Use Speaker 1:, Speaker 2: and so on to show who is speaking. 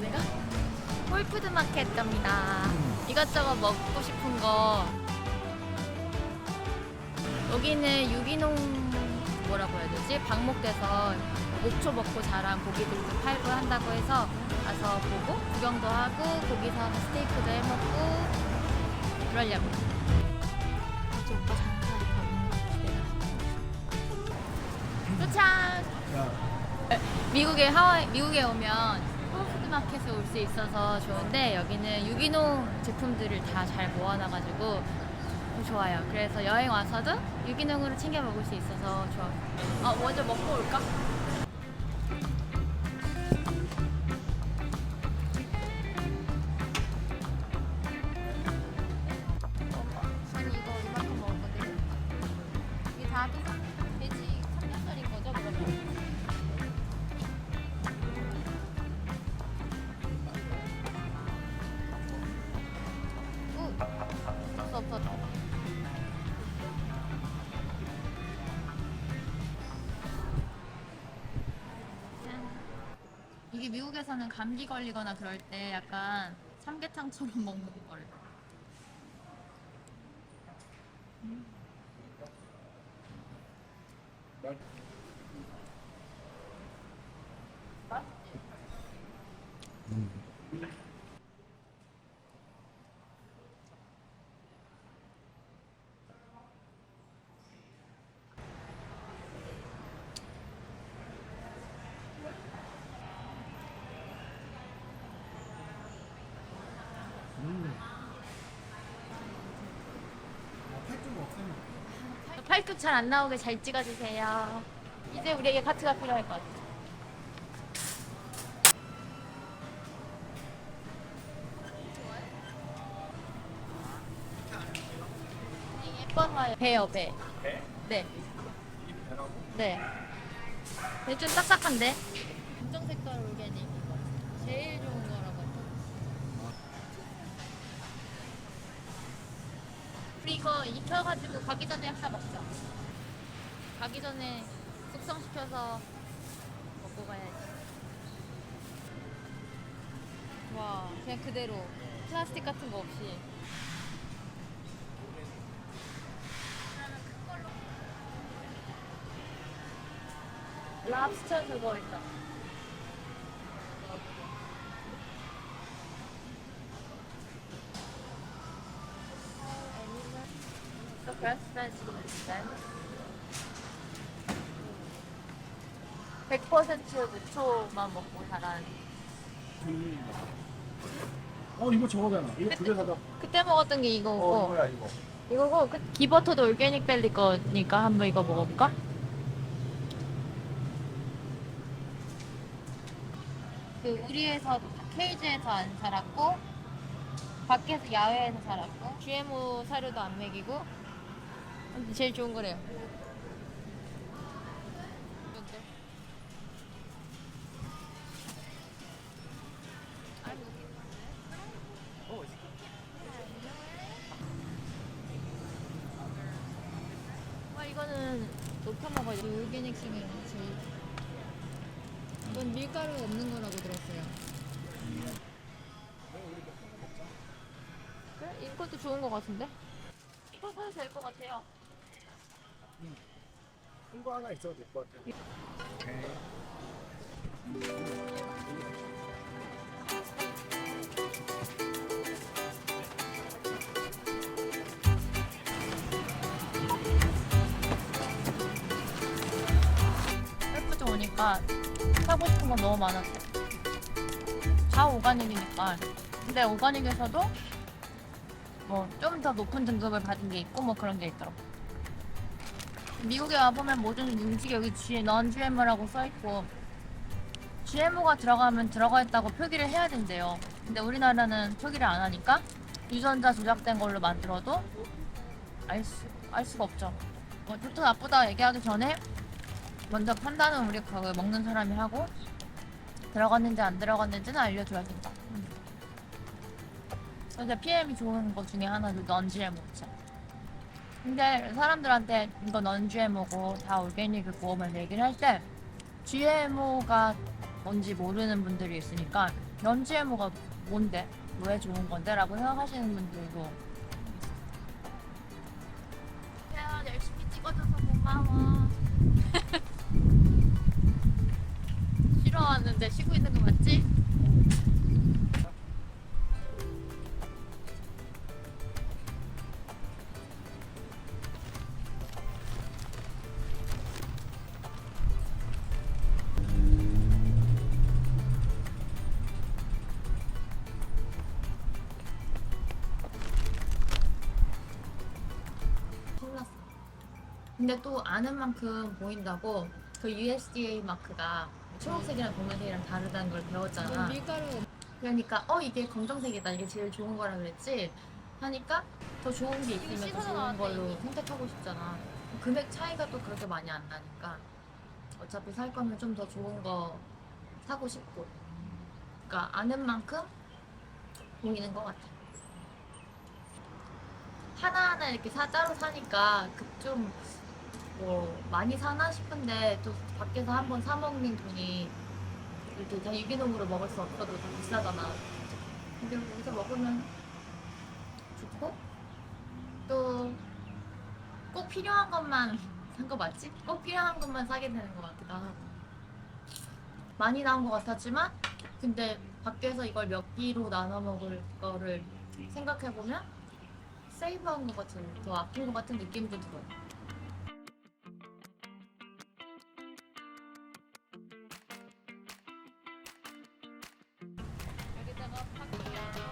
Speaker 1: 내가 홀푸드 마켓 갑니다. 이것저것 먹고 싶은 거. 여기는 유기농 뭐라고 해야 되지? 방목돼서 목초 먹고 자란 고기들도 팔고 한다고 해서 가서 보고 구경도 하고 거기서 스테이크도 해 먹고 그러려고. 도착!
Speaker 2: 야
Speaker 1: 미국에 하와이 미국에 오면 홀푸드 마켓에 올 수 있어서 좋은데 여기는 유기농 제품들을 다 잘 모아놔가지고 좋아요. 그래서 여행 와서도 유기농으로 챙겨 먹을 수 있어서 좋아. 어 먼저 먹고 올까? 짠. 이게 미국에서는 감기 걸리거나 그럴 때 약간 삼계탕처럼 먹는 걸. 맛
Speaker 2: 팔뚝
Speaker 1: 잘 안 나오게 잘 찍어주세요. 이제 우리에게 카트가 필요할 것 같아. 예뻐서요. 배요, 배.
Speaker 2: 배?
Speaker 1: 네.
Speaker 2: 이 배라고?
Speaker 1: 네. 근데 좀 딱딱한데? 검정 색깔 올게닉 이거. 제일 좋은 거라고. 우리 이거 익혀가지고 가기 전에 하나 먹자. 가기 전에 숙성시켜서 먹고 가야지. 와, 그냥 그대로. 플라스틱 같은 거 없이. 랍스터 그거 있다. Then 100% 무초만 먹고 자란.
Speaker 2: 어 이거 저거잖아 이거 두 개 사자
Speaker 1: 그때 먹었던 게 이거고
Speaker 2: 어 이거야 이거
Speaker 1: 이거고 그 기버터도 올게닉 벨리 거니까 한번 이거 먹어볼까? 그 우리에서 케이지에서 안 자랐고 밖에서 야외에서 자랐고 GMO 사료도 안 먹이고 제일 좋은 거래요. 와 이거는 높여 먹어요. 올게닉 중에 제일. 이건 밀가루 없는 거라고 들었어요. 그래? 이것도 좋은 거 같은데? 이거 사도 될거 같아요.
Speaker 2: 이거 하나 있어도 될 것 같아 오케이
Speaker 1: 헬프도 오니까 사고 싶은 건 너무 많았어. 다 오가닉이니까. 근데 오가닉에서도 뭐 좀 더 높은 등급을 받은 게 있고 뭐 그런 게 있더라고. 미국에 와보면 모든 음식에 여기 G, 넌 GMO라고 써있고 GMO가 들어가면 들어가 있다고 표기를 해야 된대요. 근데 우리나라는 표기를 안 하니까 유전자 조작된 걸로 만들어도 알, 수, 알 수가 없죠. 뭐 좋다 나쁘다 얘기하기 전에 먼저 판단은 우리 그 먹는 사람이 하고 들어갔는지 안 들어갔는지는 알려줘야 된다. 음. 그래서 PM이 좋은 것 중에 하나도 넌 GMO죠. 근데 사람들한테 이거 넌 GMO고 다 올게닉이고 막 얘기를 할 때 GMO가 뭔지 모르는 분들이 있으니까 non GMO가 뭔데? 왜 좋은 건데? 라고 생각하시는 분들도 태연 열심히 찍어줘서 고마워 쉬러 왔는데 쉬고 있는 거 맞지? 근데 또 아는 만큼 보인다고 그 USDA 마크가 초록색이랑 검은색이랑 다르다는 걸 배웠잖아.
Speaker 3: 밀가루
Speaker 1: 그러니까 어 이게 검정색이다 이게 제일 좋은 거라 그랬지 하니까 더 좋은 게 있으면 더 좋은 걸로. 선택하고 싶잖아. 금액 차이가 또 그렇게 많이 안 나니까 어차피 살 거면 좀 더 좋은 거 사고 싶고. 그러니까 아는 만큼 보이는 것 같아. 하나하나 이렇게 사 따로 사니까 그좀 뭐 많이 사나 싶은데 또 밖에서 한 번 사 먹는 돈이 이렇게 다 유기농으로 먹을 수 없어도 다 비싸잖아. 근데 여기서 먹으면 좋고 또 꼭 필요한 것만 산 거 맞지? 꼭 필요한 것만 사게 되는 것 같기도 하고 많이 나온 것 같았지만 근데 밖에서 이걸 몇 끼로 나눠 먹을 거를 생각해 보면 세이브한 것 같은 더 아낀 것 같은 느낌도 들어요.
Speaker 3: Oh, fuck yeah.